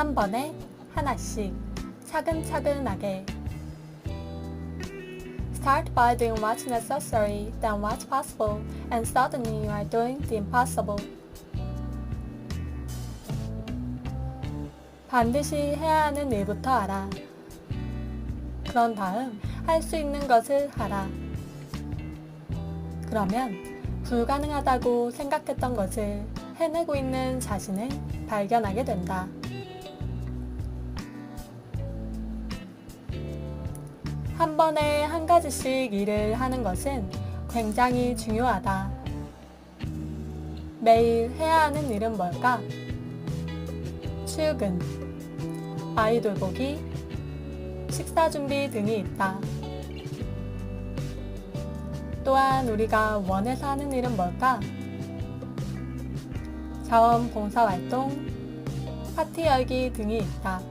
한 번에 하나씩 차근차근하게 Start by doing what's necessary, then what's possible, and suddenly you are doing the impossible. 반드시 해야 하는 일부터 알아. 그런 다음 할 수 있는 것을 하라. 그러면 불가능하다고 생각했던 것을 해내고 있는 자신을 발견하게 된다. 한 번에 한 가지씩 일을 하는 것은 굉장히 중요하다. 매일 해야 하는 일은 뭘까? 출근, 아이 돌 보기, 식사 준비 등이 있다. 또한 우리가 원해서 하는 일은 뭘까? 자원 봉사 활동, 파티 열기 등이 있다.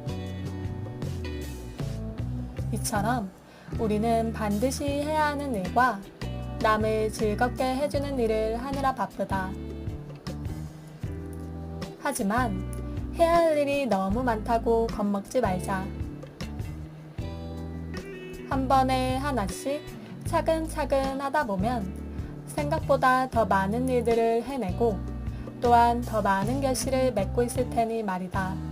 이처럼 우리는 반드시 해야 하는 일과 남을 즐겁게 해주는 일을 하느라 바쁘다. 하지만 해야 할 일이 너무 많다고 겁먹지 말자. 한 번에 하나씩 차근차근 하다 보면 생각보다 더 많은 일들을 해내고 또한 더 많은 결실을 맺고 있을 테니 말이다.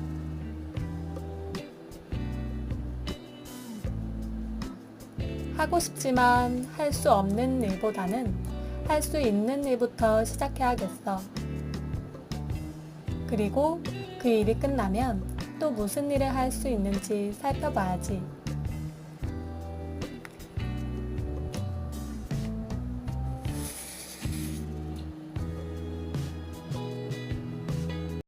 하고 싶지만 할 수 없는 일보다는 할 수 있는 일부터 시작해야겠어. 그리고 그 일이 끝나면 또 무슨 일을 할 수 있는지 살펴봐야지.